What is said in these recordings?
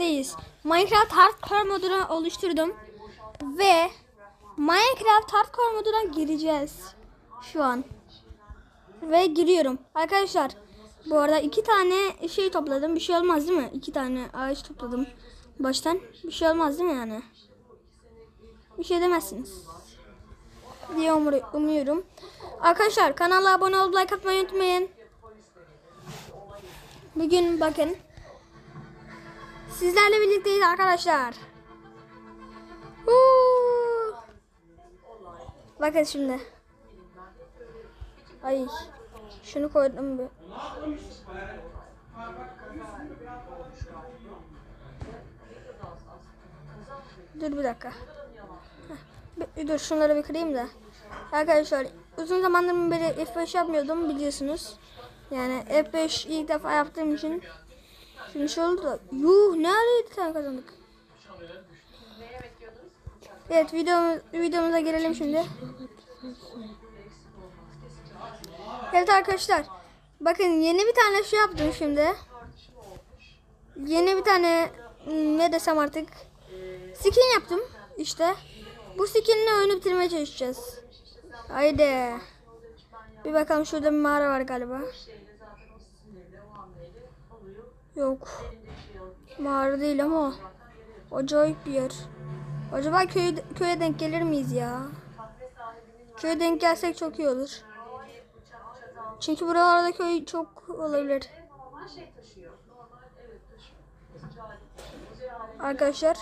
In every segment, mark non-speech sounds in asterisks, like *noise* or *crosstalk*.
birlikteyiz. Minecraft Hardcore modunu oluşturdum. Ve Minecraft Hardcore moduna gireceğiz. Şu an. Ve giriyorum. Arkadaşlar bu arada iki tane şey topladım. Bir şey olmaz değil mi? İki tane ağaç topladım. Baştan. Bir şey olmaz değil mi yani? Bir şey demezsiniz. Diye umur- umuyorum. Arkadaşlar kanala abone olup like atmayı unutmayın. Bugün bakın. Sizlerle birlikteyiz arkadaşlar. Huu. Bakın şimdi. Ay. Şunu koydum bir. Dur bir dakika. Bir- Dur şunları bir kırayım da. Arkadaşlar uzun zamandır beri F5 yapmıyordum biliyorsunuz. Yani F5 ilk defa yaptığım için Şimdi şey oldu da yuh ne ara 7 tane kazandık. Evet videomuz, videomuza girelim şimdi. Evet arkadaşlar. Bakın yeni bir tane şey yaptım şimdi. Yeni bir tane ne desem artık. Skin yaptım işte. Bu skinle oyunu bitirmeye çalışacağız. Haydi. Bir bakalım şurada bir mağara var galiba. Yok. Mağara değil ama acayip bir yer. Acaba köy, köye denk gelir miyiz ya? Köye denk gelsek çok iyi olur. Çünkü buralarda köy çok olabilir. Arkadaşlar.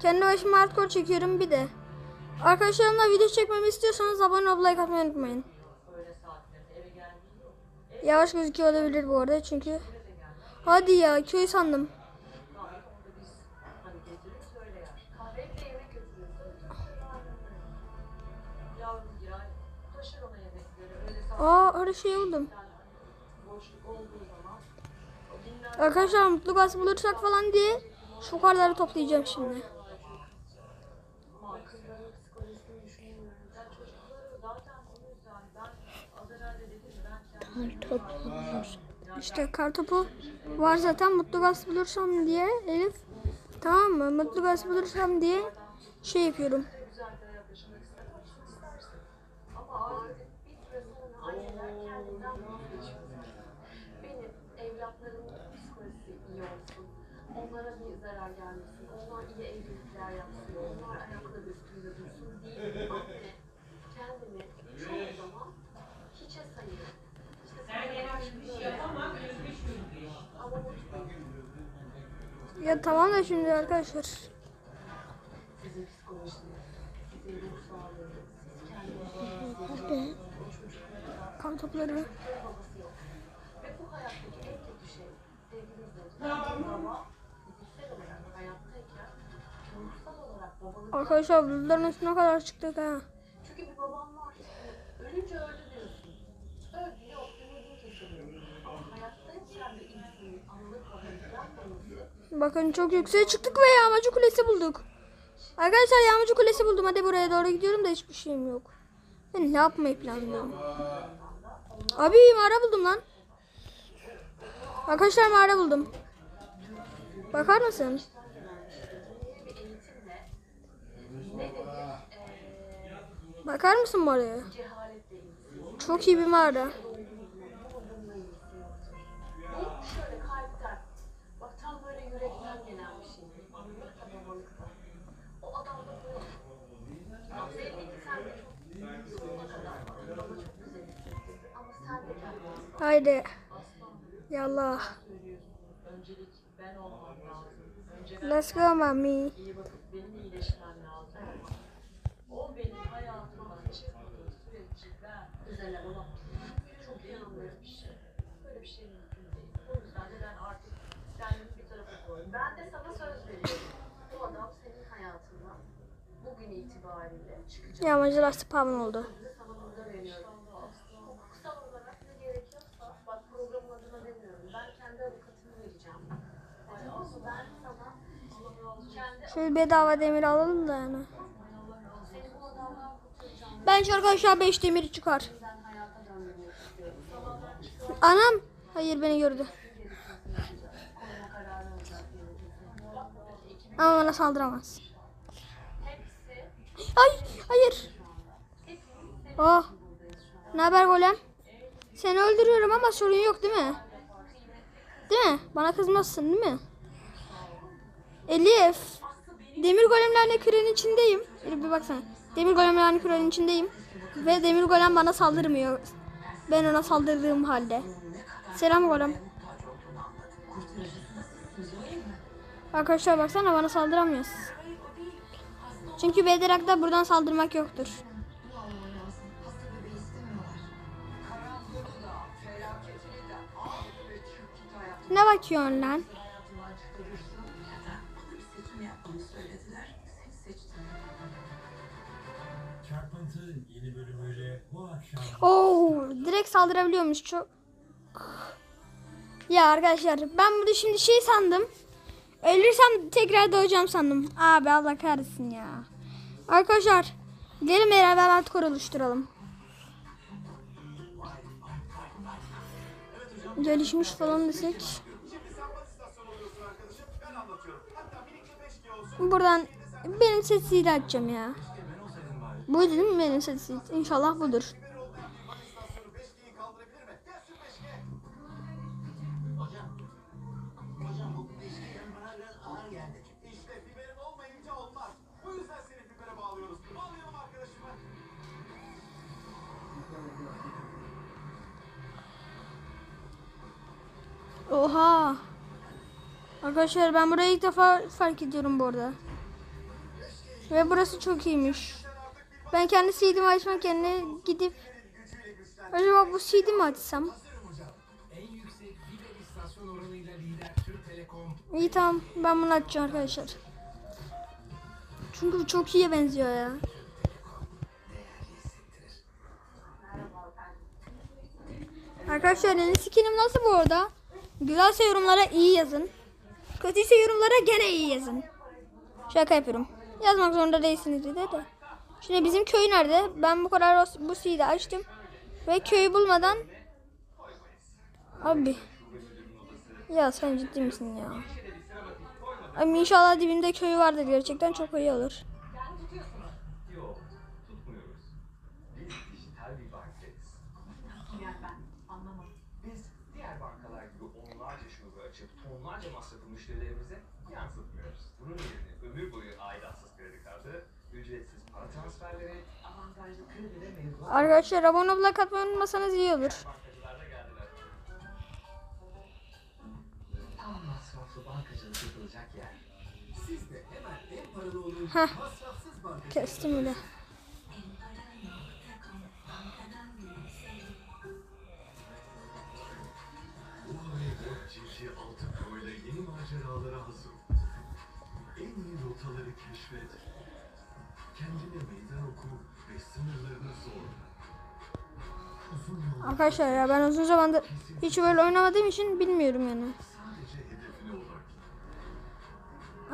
Kendi başıma hardcore çekiyorum bir de. Arkadaşlarımla video çekmemi istiyorsanız abone olup like atmayı unutmayın. Yavaş gözüküyor olabilir bu arada çünkü. Hadi ya köy sandım. Aa her şeyi buldum. Arkadaşlar mutlu gaz bulursak falan diye şu karları toplayacağım şimdi. İşte kartopu var zaten mutlu gaz bulursam diye Elif tamam mı? Mutlu gaz bulursam diye şey yapıyorum. Benim evlatlarımın psikolojisi iyi olsun. Onlara bir zarar gelmesin. Onlar iyi evlilikler yapsın. Onlar ayakları üstünde dursun değil. Anne kendimi çoğu zaman hiçe sayıyorum. İşte sen Ama unutmayın. Ya tamam da şimdi arkadaşlar. Sizin psikolojiniz, sizin ruh sağlığınız, siz kendinizi Kartopları. babası yok. Ve bu hayattaki en kötü şey sevgili baba fiziksel olarak hayattayken ruhsal olarak babalık Arkadaşlar bulutların üstüne kadar çıktık ha. Çünkü bir babam var. Ölünce öldü Bakın çok yükseğe çıktık ve yağmacı kulesi bulduk. Arkadaşlar yağmacı kulesi buldum. Hadi buraya doğru gidiyorum da hiçbir şeyim yok. Ben ne yapmayı planlıyorum? Abi mağara buldum lan. Arkadaşlar mağara buldum. Bakar mısın? Bakar mısın mağaraya? Çok iyi bir mağara. Artık kendimi bir tarafa koyuyorum. Ben de sana söz oldu. Sözü sana burada veriyorum. Hukuksal olarak ne gerekiyorsa, bak programın adına demiyorum. Ben kendi avukatımı vereceğim. Tamam mı? Ben sana Şöyle bedava demir alalım da yani. kurtaracağım. Bence arkadaşlar 5 demir çıkar. Ben Anam. Hayır beni gördü. Ama bana saldıramaz. Ay hayır. Oh. Ne haber golem? Seni öldürüyorum ama sorun yok değil mi? Değil mi? Bana kızmazsın değil mi? Elif. Demir golemlerle kürenin içindeyim. Bir baksana. Demir golemlerle kürenin içindeyim. Ve demir golem bana saldırmıyor. Ben ona saldırdığım halde. Selam golem. Arkadaşlar baksana bana saldıramıyorsun. Çünkü Bedrock'ta buradan saldırmak yoktur. Ne bakıyorsun lan? Çarpıntı yeni bölümüyle bu akşam Oo, direkt saldırabiliyormuş çok. Ya arkadaşlar ben burada şimdi şey sandım. Ölürsem tekrar doğacağım sandım. Abi Allah kahretsin ya. Arkadaşlar gelin beraber artık oluşturalım. Gelişmiş falan desek. Buradan benim sesiyle açacağım ya. Bu değil mi benim sesim? İnşallah budur. Oha. Arkadaşlar ben burayı ilk defa fark ediyorum bu arada. Ve burası çok iyiymiş. Ben kendi CD'mi açmak yerine gidip acaba bu CD mi açsam? İyi tamam ben bunu açacağım arkadaşlar. Çünkü çok iyiye benziyor ya. Arkadaşlar yeni skinim nasıl bu arada? Güzelse yorumlara iyi yazın. Kötüyse yorumlara gene iyi yazın. Şaka yapıyorum. Yazmak zorunda değilsiniz de de. Şimdi bizim köy nerede? Ben bu kadar bu CD'yi açtım. Ve köyü bulmadan... Abi. Ya sen ciddi misin ya? Ama inşallah dibinde köyü vardır gerçekten çok iyi olur. Huawei Watch GT 6 Pro ile yeni maceralara hazır. ol. En iyi rotaları keşfet. Kendine meydan oku Arkadaşlar ya ben uzun zamandır hiç böyle oynamadığım için bilmiyorum yani.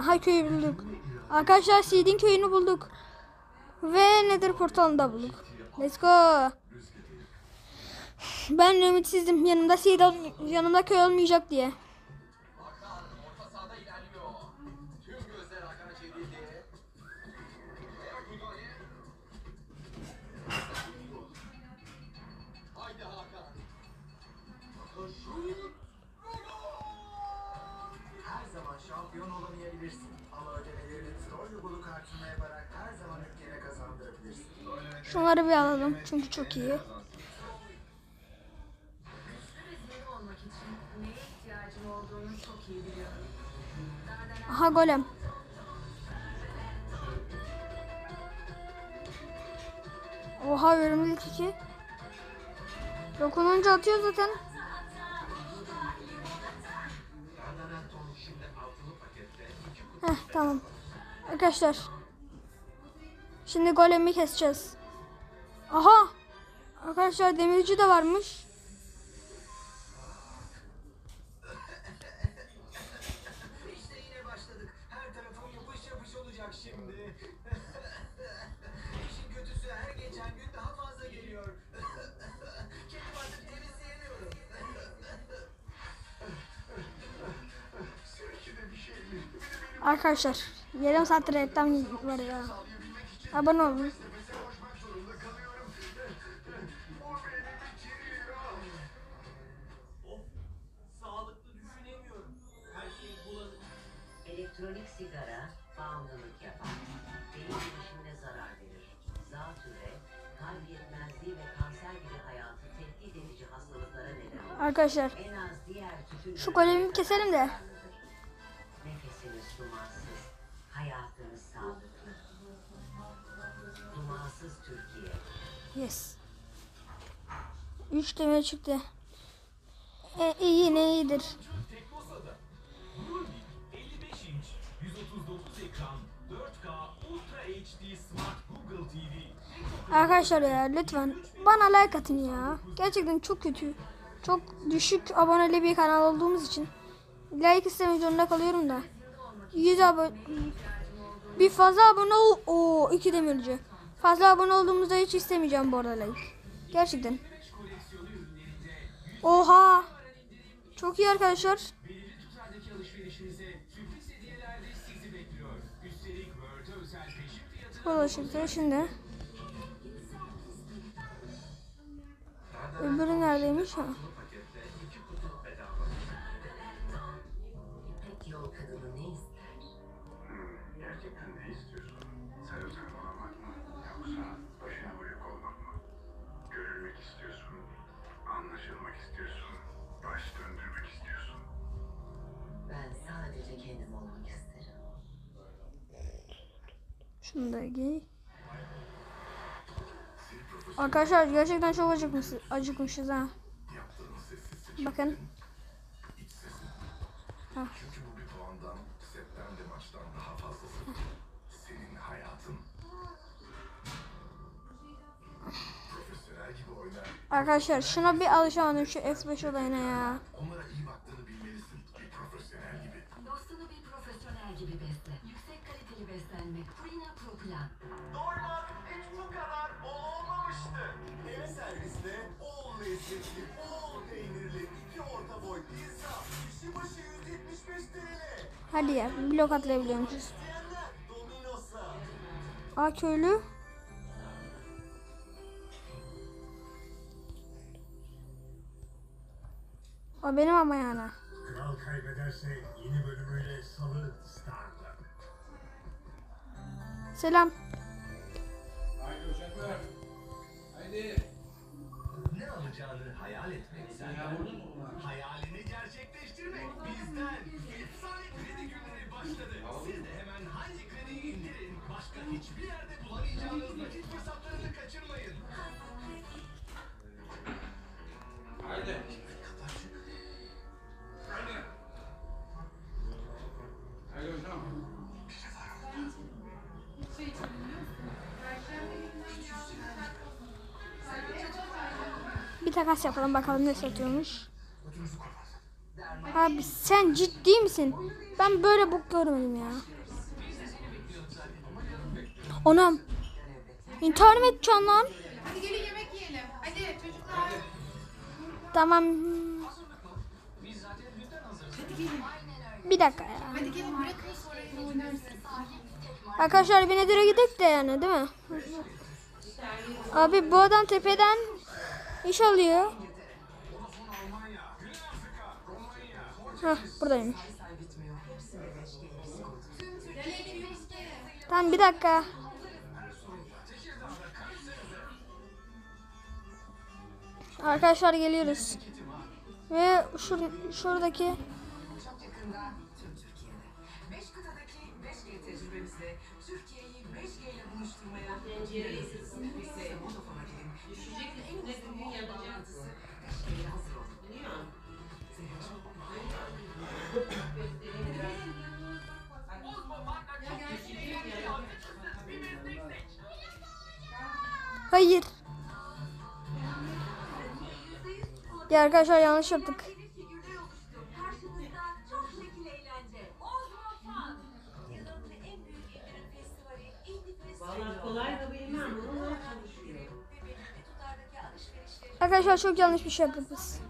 Aha köyü bulduk. Arkadaşlar Seed'in köyünü bulduk. Ve Nether portalını da bulduk. Let's go. Ben ümitsizdim yanımda Seed yanımda köy olmayacak diye. Şunları bir alalım çünkü çok iyi. Aha golem. Oha verimlilik 2. Dokununca atıyor zaten. Heh tamam. Arkadaşlar. Şimdi golemi keseceğiz. Aha. Arkadaşlar demirci de varmış. İşte yine başladık. Her tarafım yapış yapış olacak şimdi. *laughs* İşin kötüsü her geçen gün daha fazla geliyor. *laughs* Kendim artık temizleyemiyorum. De bir şey mi? Arkadaşlar yarım saattir reklam var ya. Abone olun. Arkadaşlar şu golemi keselim de. Yes. 3 demir çıktı. E, iyi ne iyidir. Teknosa'da. Bluebeam 55 inç, 139 ekran, 4K Ultra HD Smart Google TV. Arkadaşlar ya lütfen bana like atın ya. Gerçekten çok kötü. Çok düşük aboneli bir kanal olduğumuz için like istemek zorunda kalıyorum da. 100 abone bir fazla abone ol. Oo iki demirci. Fazla abone olduğumuzda hiç istemeyeceğim bu arada like. Gerçekten. Oha. Çok iyi arkadaşlar. Dolaşıktı şimdi. Öbürü neredeymiş ha? Şunu. Arkadaşlar gerçekten çok acıkmışız, acıkmışız ha. Bakın. Ha. Arkadaşlar şuna bir alışamadım şu F5 olayına ya. Onlara iyi baktığını bilmelisin. Bir profesyonel gibi. Dostunu bir profesyonel gibi besle. Yüksek kaliteli beslenme. Plan. Doymak hiç bu kadar bol olmamıştı. Eve serviste bol lezzetli, bol peynirli, iki orta boy pizza. Kişi başı 175 TL. Hadi ya blok atlayabiliyormuşuz. Aa köylü. O benim ama yani. Kral kaybederse yeni bölümüyle Salı Star'da. Selam. Haydi uşaklar. Haydi. Ne alacağını hayal etmekten, hayalini gerçekleştirmek bizden. Takas yapalım bakalım ne satıyormuş. Abi sen ciddi misin? Ben böyle bok görmedim ya. Anam. İntihar mı edeceksin lan? Hadi gelin yemek yiyelim. Hadi çocuklar. Tamam. Bir dakika ya. Hadi gelin bırakın sonra yine oynarsınız. Arkadaşlar bir nedire gidelim de yani değil mi? Abi bu adam tepeden iş alıyor. Hah buradayım. Tamam bir dakika. Arkadaşlar geliyoruz. Ve şur şuradaki çalışıyor. Ve belirli tutardaki alışverişleri Arkadaşlar çok yanlış bir şey yaptık biz.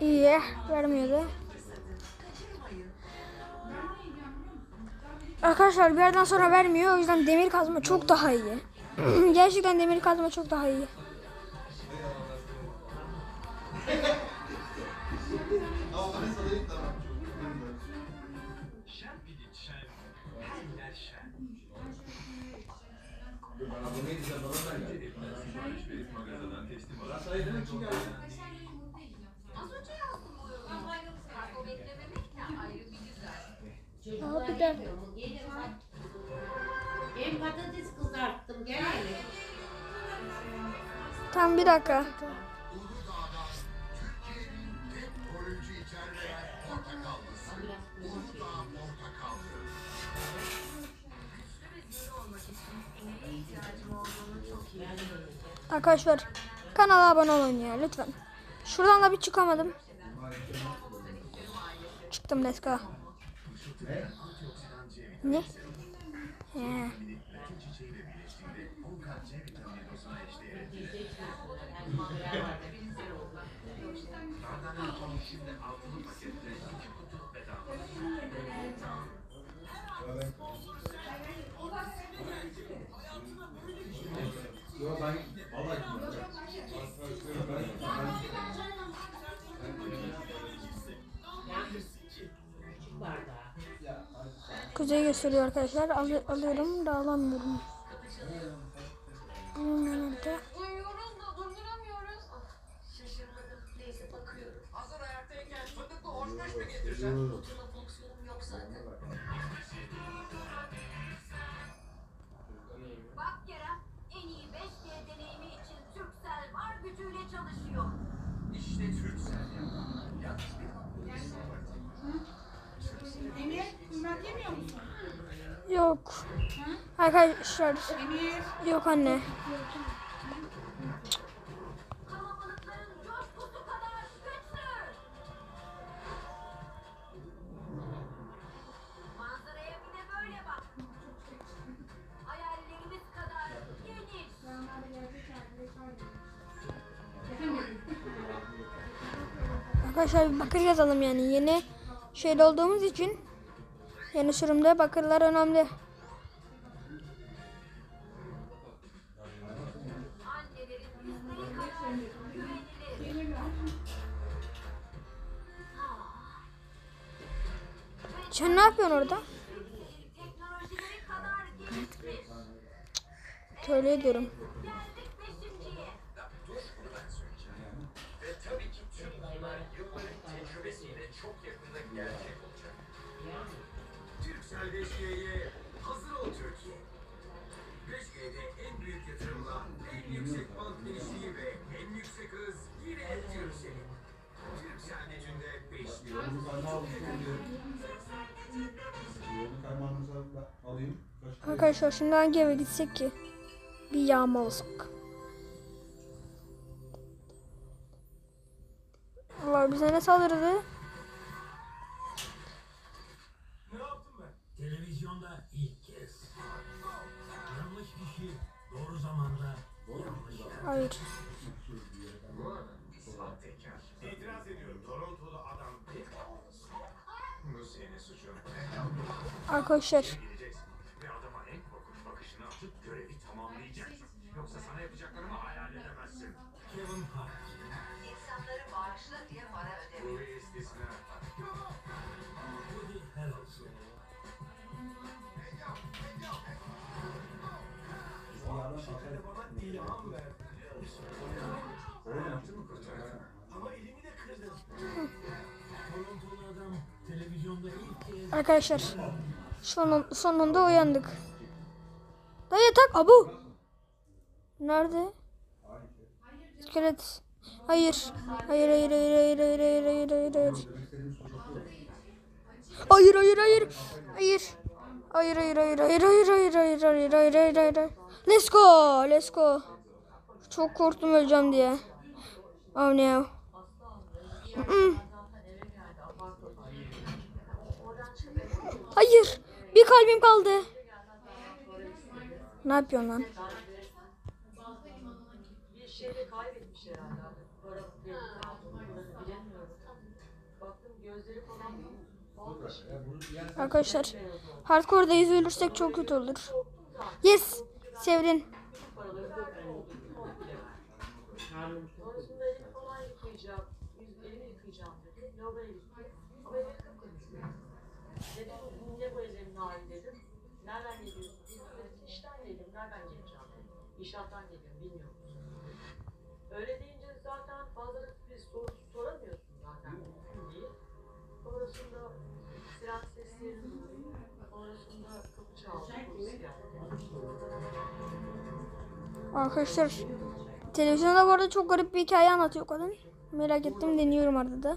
İyi vermiyordu. Arkadaşlar bir yerden sonra vermiyor. O yüzden demir kazma çok daha iyi. *clears throat* Gerçekten demir kazma çok daha iyi. İyi biliyorum. Arkadaşlar kanala abone olun ya lütfen. Şuradan da bir çıkamadım. Çıktım let's go. Ne? He. Kuzey gösteriyor arkadaşlar. Al- alıyorum da alamıyorum. Hayallerimiz kadar geniş. Arkadaşlar bir bakır yazalım yani. Yeni şeyde olduğumuz için yeni sürümde bakırlar önemli. Sen ne yapıyorsun orada? Köle ediyorum. çok yakında Arkadaşlar şimdi hangi eve gitsek ki? Bir yağma olsak. Allah bize ne saldırdı? Ne yaptım ben? Televizyonda ilk kez. Yanlış kişi doğru zamanda yanlış. Hayır. İtiraz ediyorum. Torontolu adam. Bu senin suçun. Arkadaşlar arkadaşlar sonun, sonunda uyandık. Da yatak abu. Nerede? İskelet. Hayır. Hayır hayır hayır hayır hayır hayır hayır hayır hayır. Hayır hayır hayır. Hayır. Hayır hayır hayır hayır hayır hayır hayır hayır hayır hayır hayır. Let's go. Let's go. Çok korktum öleceğim diye. Oh no. Mm-mm. Hayır. Bir kalbim kaldı. Ne yapıyorsun lan? Arkadaşlar hardcore'da üzülürsek çok kötü olur. Yes. Sevrin. Sonrasında Dedim niye bu ellerin hali dedim. Nereden geliyorsun? Dedim işten geliyorum. Nereden geleceğim. İnşaattan geliyorum. Bilmiyor musun? Öyle deyince zaten fazla bir soru soramıyorsun zaten. Değil. Sonrasında siren sesleri duydum. Sonrasında kapı çaldı. Arkadaşlar televizyonda bu arada çok garip bir hikaye anlatıyor kadın. Merak ettim deniyorum arada da.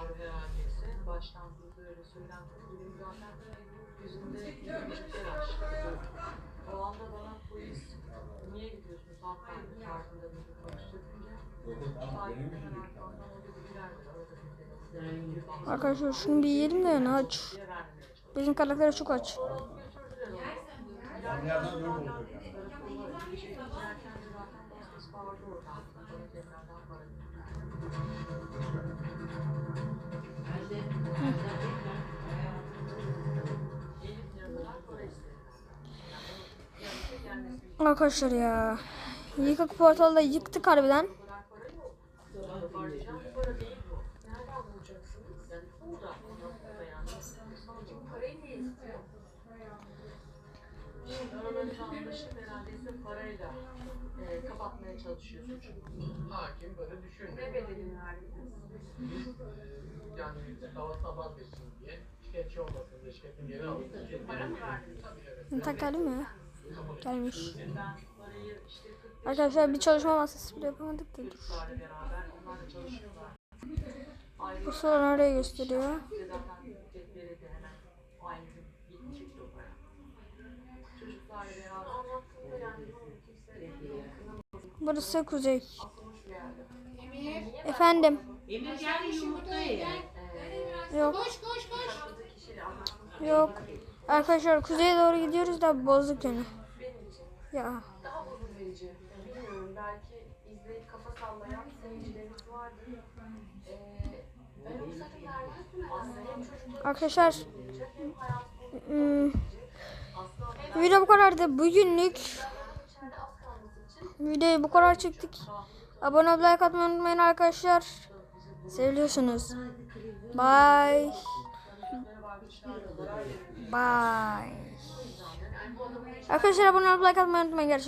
Herhaldeyse baştan bir zaten açtı. O anda bana polis niye gidiyorsunuz hanımefendi tarzında bir de Arkadaşlar şunu bir yiyelim de yani aç. Bizim karakter çok aç. İstiyor? Şimdi aralarında anlaşıp herhalde ise parayla e, kapatmaya mı? Gelmiş. Ben parayı işte 45 Arkadaşlar bir çalışma masası bile yapamadık da dur. Bu sonra nereye gösteriyor? Burası kuzey. Efendim. Emir gel yumurta ye. Yok. Koş koş koş. Yok. Arkadaşlar kuzeye doğru gidiyoruz da bozduk yönü. Ya. daha huzur verici. Bilmiyorum belki izleyip kafa sallayan seyircilerimiz vardır. Ee, Arkadaşlar hmm, video bu kadardı. Bugünlük videoyu bu kadar çektik. Abone olup like atmayı unutmayın arkadaşlar. Seviyorsunuz. Bye. Bye. Arkadaşlar abone olup like atmayı unutmayın gerçekten.